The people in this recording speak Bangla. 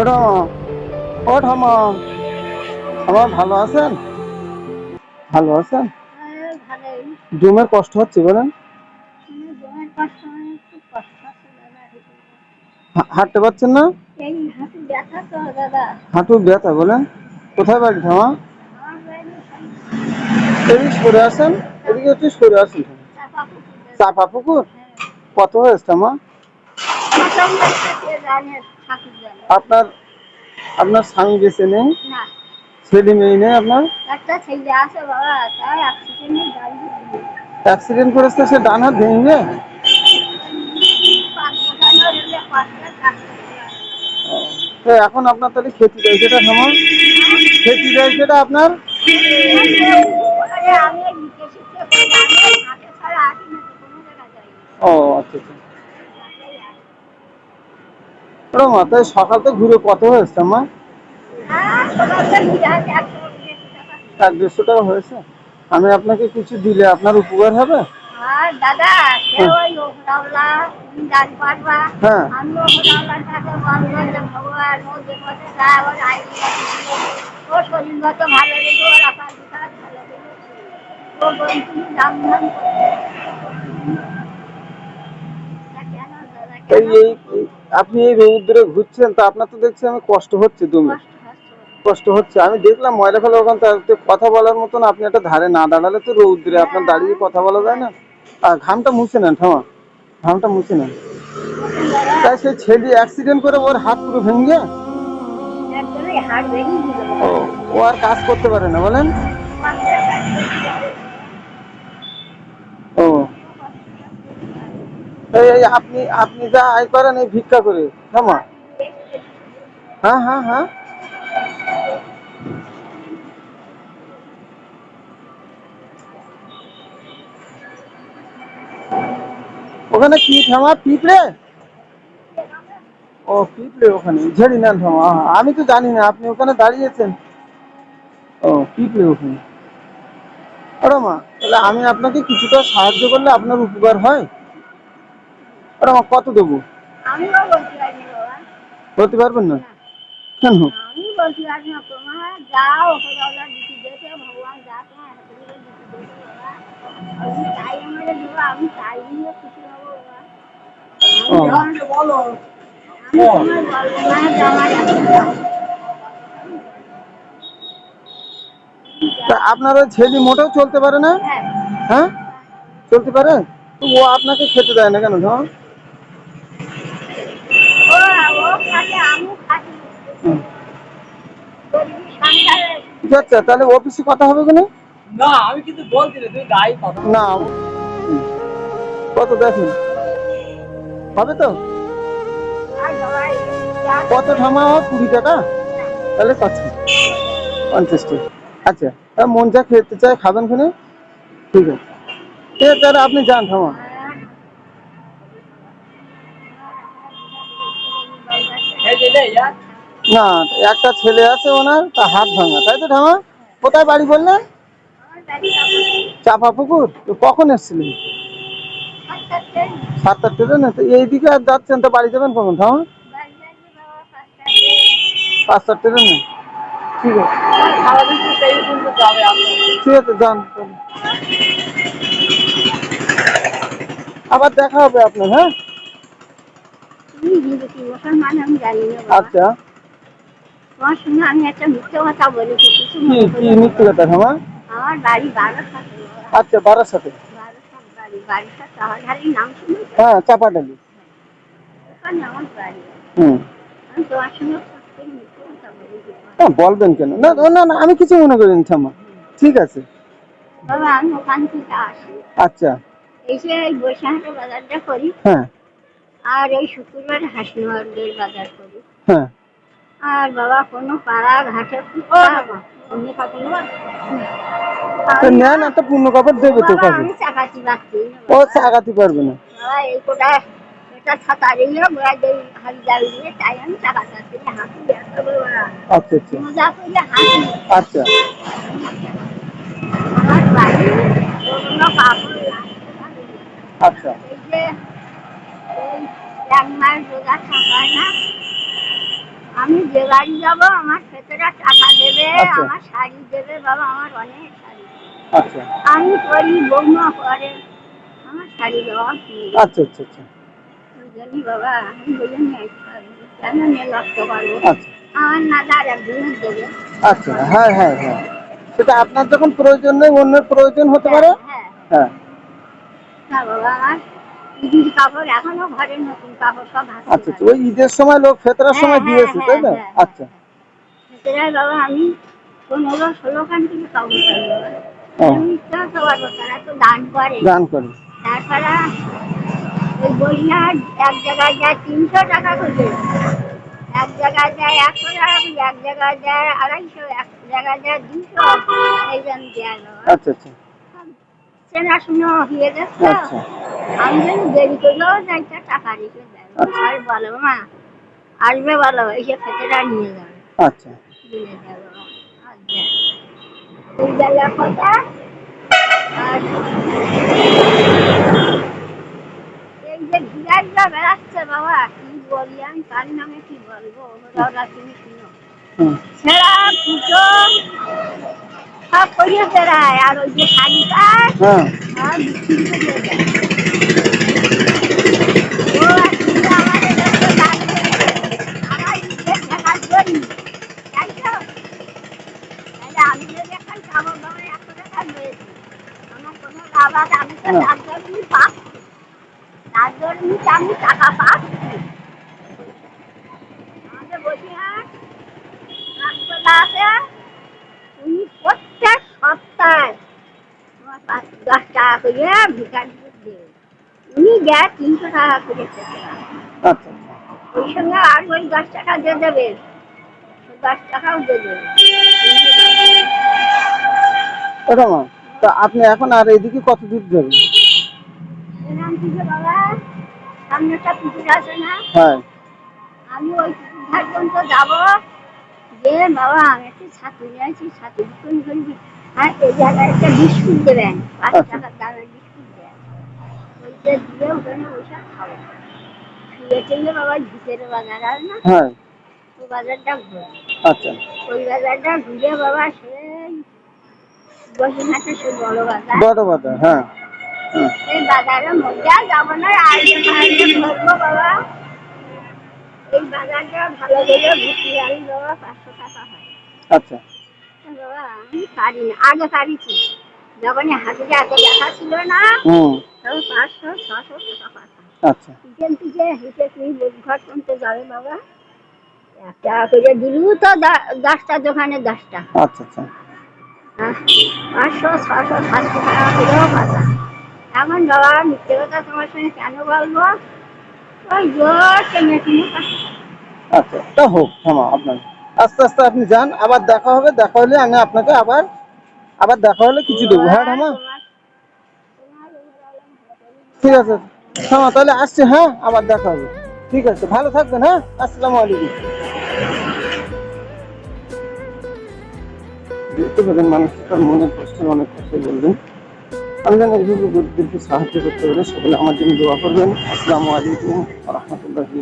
ও ঠামা আমার ভালো আছেন? ভালো আছেন? হ্যাঁ। জমের কষ্ট হচ্ছে বলেন। কষ্ট মানে হাঁটতে পারছেন না? হাঁটু ব্যথা বলেন। কোথায় বাড়ি ঠামা ওখানে এদিকে সরে আসেন এদিকে একটু সরে আসেন। চাপা পুকুর হ্যাঁ। কত হয়েছে ঠামা আপনার আপনার স্বামী বেঁচে নেই? ছেলে মেয়ে নেই আপনার? একটা ছেলে আছে বাবা, তাই অ্যাক্সিডেন্টে করেছে সে ডান হাত ভেঙে। তো এখন আপনার তাহলে ক্ষতি দেয় সেটা ঠামা ক্ষতি দেয় সেটা আপনার? ও আচ্ছা লিখে শিখে করি, আমি হাতে ছাড়া আসি না তো কোনো জায়গায় যাই না। ও আচ্ছা আচ্ছা ওরা মাথায় সকাল তো ঘুরে কত হয়েছে আমার হ্যাঁ। এক দেড়শো টাকা হয়েছে আমি আপনাকে কিছু দিলে আপনার উপকার হবে হ্যাঁ। আমি ওপরাওলার কাছে বলব যে ভগবান ও যে পথে যায় ওর আইন ও শরীর মতো ভালো রেখে ওর আকাশ বিকাশ ভালো রেখে ও বলি তুমি দাম দাম করো। তা কেন দাদা এই কেন এই এই- আপনি এই রৌদ্রে ঘুরছেন তা আপনার তো দেখছি আমি কষ্ট হচ্ছে তুমি কষ্ট হচ্ছে আমি দেখলাম ময়লা ফেলা ওখান থেকে কথা বলার মতন আপনি একটা ধারে না দাঁড়ালে তো রৌদ্রে আপনার দাঁড়িয়ে কথা বলা যায় না। আর ঘামটা মুছে নেন থামা। ঘামটা মুছে নেন। তাই সেই ছেলে অ্যাক্সিডেন্ট করে ওর হাত পুরো ভেঙে ও আর কাজ করতে পারে না বলেন ও আপনি আপনি যা আয় করেন, এই ভিক্ষা করে। হ্যাঁ হ্যাঁ হ্যাঁ। ওখানে কি থামা? পিঁপড়ে? ও, পিঁপড়ে ওখানে। ঝেড়ি নেন থামা। আমি তো জানি না, আপনি ওখানে দাঁড়িয়েছেন। ও, পিঁপড়ে ওখানে। ওরা মা, তাহলে আমি আপনাকে কিছুটা সাহায্য করলে আপনার উপকার হয়? ওরা মা কত দেবো? আমিও বলতে পারবেন না? কেন? আমি বলতে পারি না তোমার যাও ওপরওয়ালা দিতে দেবে ভগবান যা তোমার হাতে করে দিতে দেবে বাবা আমি তাই আমাদের দেবো আমি তাই নিয়ে খুশি হব বাবা ও। আমি তোমার বলব না যে আমার এত দাও। তা আপনার ওই ছেলে মোটেও চলতে পারে না? হ্যাঁ। হ্যাঁ? চলতে পারে? তো ও আপনাকে খেতে দেয় না কেন ধর ও ও খালি আমি খালি গরিবী সংসারে ঠিক আছে তাহলে অফিসে কথা হবে কেন? না আমি কিন্তু বলছি না তুমি গাই কথা না। কত দেখেন? হবে তো? কত ঠামা কুড়ি টাকা? তাহলে কত? পঞ্চাশ টাকা। আচ্ছা তা মন যা খেতে চায় খাবেন খানে ঠিক আছে। ঠিক আছে তাহলে আপনি যান ঠামা নে, একটা ছেলে আছে ওনার তা হাত ভাঙা, তাই তো ঠামা কোথায় বাড়ি বললেন চাপা পুকুর? কখন এসেছিলেন? সাতটা ট্রেনে? তো এইদিকে আর যাচ্ছেন তো বাড়ি যাবেন কখন ঠামা পাঁচটা ট্রেন? ঠিক আছে। ঠিক আছে, যান। আবার দেখা হবে আপনার হ্যাঁ? হিন্দু কি মুসলমান আমি জানি না আচ্ছা। তোমার সঙ্গে আমি একটা মিথ্যে কথা বলেছি কিছু কি কি মিথ্যে কথা ঠামা আমার বাড়ি বারাসাত। আচ্ছা বারার বারাসাত বাড়ি বারাসাত চাহাধারির নাম শুনেছ? হ্যাঁ চাপাডালি। ওখানে আমার বাড়ি। হুম। আমি তোমার সঙ্গে সত্যি মিথ্যে কথা বলেছি। হ্যাঁ বলবেন কেন? না না, না আমি কিছু মনে করিনি ঠামা ঠিক আছে। বাবা আমি ওখান থেকে আসি। আচ্ছা। এসে এই বৈশাখের বাজারটা করি। হ্যাঁ। আর এই শুক্রবার হাসনোয়ারদের বাজার করি। হ্যাঁ। আর বাবা কোনো পাড়া ঘাটে অন্য কাপড় নেন একটা পূর্ণ কাপড় দেবে তো বাবা, কাছে আমি চাকাতি পাচ্ছি ও চাগাতে পারবে না। এই কোটা এটা ছাতা গোড়া দিয়ে হাড়ি জাল দিয়ে তাই আমি আচ্ছা আচ্ছা। মজা করলে হাঁটু আচ্ছা। আমার বাড়ি অন্য কাপড় আচ্ছা। এই এক মাস রোজা না। আমি যে বাড়ি যাব আমার ক্ষেত্রে টাকা দেবে আচ্ছা। আমার শাড়ি দেবে বাবা আমার অনেক শাড়ি। আচ্ছা। আমি করি বৌমা করে আমার শাড়ি দেওয়া আচ্ছা আচ্ছা আচ্ছা। ওই বাবা আমি বলে নিয়ে কেন নিয়ে নষ্ট করব? আচ্ছা। আমার না তার একদিন দেবে। আচ্ছা হ্যাঁ হ্যাঁ হ্যাঁ। সেটা আপনার যখন প্রয়োজন নেই অন্যের প্রয়োজন হতে পারে? হ্যাঁ। হ্যাঁ। বাবা আমার আচ্ছা আচ্ছা ওই ঈদের সময় লোক ফেতরার হ্যাঁ, সময় হ্যাঁ, দিয়েছে তাই না? হ্যাঁ। আচ্ছা। বাবা আমি পনেরো ষোলো খান থেকে কাপড় পাই বাবা। ও। আমি তো সবার তারা তো দান করে। গান করে। তাছাড়া ওই বইয়া এক জায়গায় যায় তিনশো টাকা করে। এক জায়গায় যায় একশো টাকা করে এক জায়গায় যায় আড়াইশো এক জায়গায় যায় দুশো। এই জন্য আচ্ছা আচ্ছা। চেনাশুনো হয়ে গেছে আচ্ছা। আমি যেন দেরি করলেও যাইতে টাকা রেখে দেয়। আর বলো মা আসবে বলো এসে খেতেটা নিয়ে যাবে। আচ্ছা। যাবে কথা আর এই যে ভিড়াইটা বেড়াচ্ছে বাবা কি বলি আমি কার নামে কি বলব? ওরা তুমি শুনো। ফুটো সব করিয়ে আর ওই যে শাড়িটা হ্যাঁ বিক্রি করে দেয়। আমি টাকা পাচ্ছি আমাদের বসিরহাট হাসপাতাল আছে উনি প্রত্যেক সপ্তাহে দশ টাকা করে দেবে উনি দেয় তিনশো টাকা করে আচ্ছা আচ্ছা। ওই সঙ্গে আর ওই দশ টাকা দিয়ে দেবে। দশ টাকাও দিয়ে দেবে মা আপনি এখন আর এদিকে কত দূর যাবেন? এরকম কিছু বাবা? সামনে একটা পুকুর আছে না? হ্যাঁ। আমি ওই পুকুর ধার পর্যন্ত যাব। যে বাবা আমি একটু ছাতু নিয়ে আসি ছাতু বিক্রি করবি আর এই জায়গায় একটা বিস্কুট দেবেন। পাঁচ আচ্ছা। টাকার দামের বিস্কুট। দেবেন ওইটা দিয়ে ওখানে ওইটা খাব। শুয়ে টেলে বাবা ভিতরে বাজার আছে না? হ্যাঁ। ওই বাজারটা ঘুরে আচ্ছা। ওই বাজারটা ঘুরে বাবা সেই বসিরহাটের সেই বড় বাজার। বড় বাজার এই বাজারের মধ্যে যাব না আগে আগে বাবা। এই বাজারটা ভালো করে ঘুরতে যাবি বাবা পাঁচশো টাকা হয়। আচ্ছা। বাবা আমি পারি না আগে পারিছি। যখন হাতে এত দেখা ছিল না হুম। তখন পাঁচশো ছশো টাকা পাতাম আচ্ছা। হেঁটে ঘর কিনতে যাবে বাবা। এক টাকা করে দিলেও তো দশটা দোকানে দশটা। আচ্ছা আচ্ছা। পাঁচশো ছশো সাতশো টাকা করেও পাতা এখন বাবা মিথ্যে কথা তোমার সঙ্গে কেন বলব? ওই জোর টেনে টেনে আচ্ছা তা হোক আপনার। আস্তে আস্তে আপনি যান আবার দেখা হবে দেখা হলে আমি আপনাকে আবার আবার দেখা হলে কিছু দেবো। হ্যাঁ ঠামা ঠিক আছে। ঠামা তাহলে আসছি হ্যাঁ? আবার দেখা হবে। ঠিক আছে, ভালো থাকবেন হ্যাঁ? আসসালামু আলাইকুম। মনের অনেক বলবেন। গরিবদেরকে সাহায্য করতে পারে সকলে আমার জন্য দোয়া করবেন। আসসালামু আলাইকুম রহমতুল্লাহি